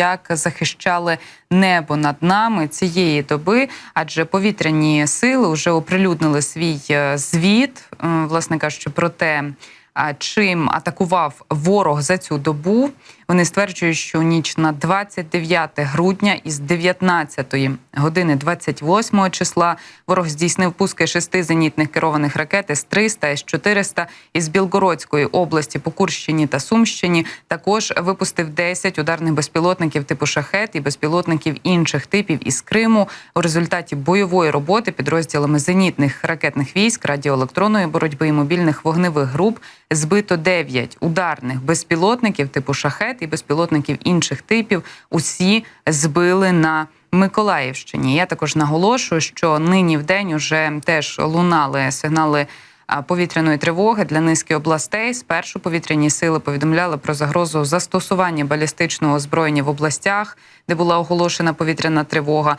як захищали небо над нами цієї доби, адже повітряні сили вже оприлюднили свій е, звіт, е, власне кажучи, про те. Чим атакував ворог за цю добу? Вони стверджують, що ніч на 29 грудня із 19 години 28 числа ворог здійснив пуски шести зенітних керованих ракет С-300, С-400 із Білгородської області по Курщині та Сумщині. Також випустив 10 ударних безпілотників типу шахет і безпілотників інших типів із Криму. У результаті бойової роботи підрозділами зенітних ракетних військ, радіоелектронної боротьби і мобільних вогневих груп збито 9 ударних безпілотників типу шахет і безпілотників інших типів. Усі збили на Миколаївщині. Я також наголошую, що нині в день уже теж лунали сигнали. Повітряної тривоги для низки областей спершу повітряні сили повідомляли про загрозу застосування балістичного озброєння в областях, де була оголошена повітряна тривога.